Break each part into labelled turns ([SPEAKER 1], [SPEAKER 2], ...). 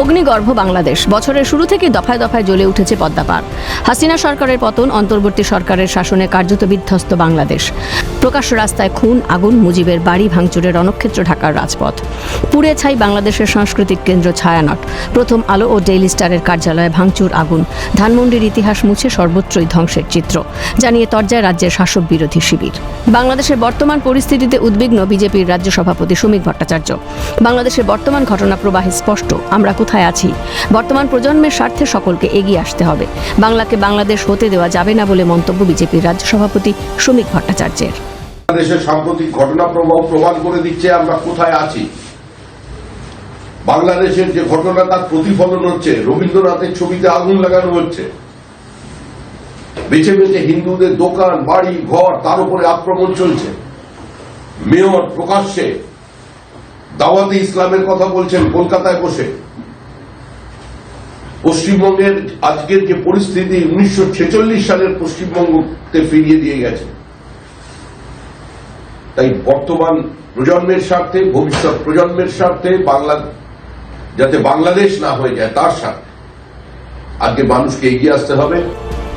[SPEAKER 1] অগ্নিগর্ভ বাংলাদেশ। বছরের শুরু থেকে দফায় দফায় জ্বলে উঠেছে পদ্মাপার হাসিনা সরকারের পতন, অন্তর্বর্তী সরকারের শাসনে কার্যত বিধ্বস্ত বাংলাদেশ। প্রকাশ্য রাস্তায় খুন, আগুন, মুজিবের বাড়ি ভাঙচুরের রণক্ষেত্র ঢাকার রাজপথ। পুড়ে ছাই বাংলাদেশের সাংস্কৃতিক কেন্দ্র ছায়ানট। প্রথম আলো ও ডেইলি স্টারের কার্যালয়ে ভাঙচুর, আগুন। ধানমন্ডির ইতিহাস মুছে সর্বত্রই ধ্বংসের চিত্র, জানিয়ে তর্জায় রাজ্যের শাসক বিরোধী শিবির। বাংলাদেশের বর্তমান পরিস্থিতিতে উদ্বিগ্ন বিজেপির রাজ্য সভাপতি শ্রমিক ভট্টাচার্য। বাংলাদেশের বর্তমান ঘটনা প্রবাহে স্পষ্ট, আমরা কোথায় আছি? বর্তমান প্রজন্মের স্বার্থে সকলকে এগিয়ে আসতে হবে। বাংলাকে বাংলাদেশ হতে দেওয়া যাবে না বলে মন্তব্য বিজেপির রাজ্য সভাপতি শ্রমিক ভট্টাচার্যের।
[SPEAKER 2] বাংলাদেশের সাম্প্রতিক ঘটনা প্রবাহ প্রমাণ করে দিচ্ছে আমরা কোথায় আছি। বাংলাদেশের যে ঘটনা তার প্রতিফলন হচ্ছে, রবীন্দ্রনাথের ছবিতে আগুন লাগানো হচ্ছে। বেছে বেছে হিন্দুদের দোকান, বাড়ি, ঘর, তার উপরে আক্রমণ চলছে। মেয়র প্রকাশ্যে দাওয়াতে ইসলামের কথা বলছেন কলকাতায় বসে। পশ্চিমবঙ্গের আজকের যে পরিস্থিতি উনিশশো ছেচল্লিশ সালের পশ্চিমবঙ্গকে ফিরিয়ে দিয়ে গেছে। তাই বর্তমান প্রজন্মের স্বার্থে, ভবিষ্যৎ প্রজন্মের স্বার্থে, বাংলা যাতে বাংলাদেশ না হয়ে যায়, তার স্বার্থে আজকে মানুষকে এগিয়ে আসতে হবে।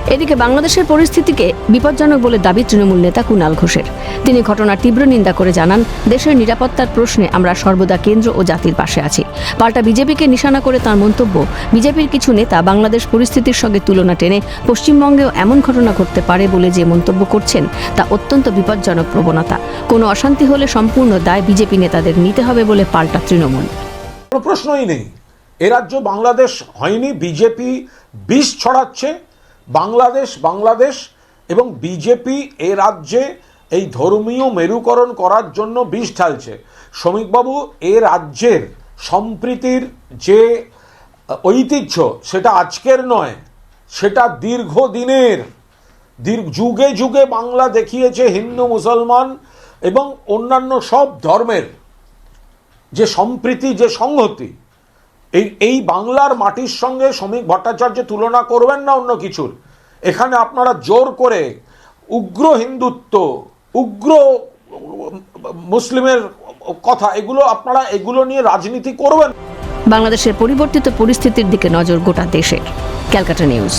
[SPEAKER 1] এদিকে বাংলাদেশের পরিস্থিতিকে বিপজ্জনক বলে দাবি তৃণমূল নেতা কুণাল ঘোষের। তিনি ঘটনার তীব্র নিন্দা করে জানান, দেশের নিরাপত্তার প্রশ্নে আমরা সর্বদা কেন্দ্র ও জাতির পাশে আছি। পাল্টা বিজেপিকে নিশানা করে তার মন্তব্য, বিজেপির কিছু নেতা বাংলাদেশ পরিস্থিতির সঙ্গে তুলনা টেনে পশ্চিমবঙ্গেও এমন ঘটনা ঘটতে পারে বলে যে মন্তব্য করছেন, তা অত্যন্ত বিপজ্জনক প্রবণতা। কোনো অশান্তি হলে সম্পূর্ণ দায় বিজেপি নেতাদের নিতে হবে বলে পাল্টা তৃণমূল।
[SPEAKER 3] প্রশ্নই নেই। এ রাজ্য বাংলাদেশ হয়নি, বিজেপি বিষ ছড়াচ্ছে বাংলাদেশ বাংলাদেশ এবং বিজেপি এ রাজ্যে এই ধর্মীয় মেরুকরণ করার জন্য বিষ ঢালছে। শ্রমিকবাবু, এ রাজ্যের সম্প্রীতির যে ঐতিহ্য সেটা আজকের নয়, সেটা দীর্ঘদিনের, দীর্ঘ, যুগে যুগে বাংলা দেখিয়েছে হিন্দু, মুসলমান এবং অন্যান্য সব ধর্মের যে সম্প্রীতি, যে সংহতি এই এই বাংলার মাটির সঙ্গে শ্রমিক ভট্টাচার্য তুলনা করবেন না অন্য কিছুর? এখানে আপনারা জোর করে উগ্র হিন্দুত্ব, উগ্র মুসলিমের কথা, এগুলো আপনারা এগুলো নিয়ে রাজনীতি করবেন।
[SPEAKER 1] বাংলাদেশের পরিবর্তিত পরিস্থিতির দিকে নজর গোটা দেশের। Calcutta news.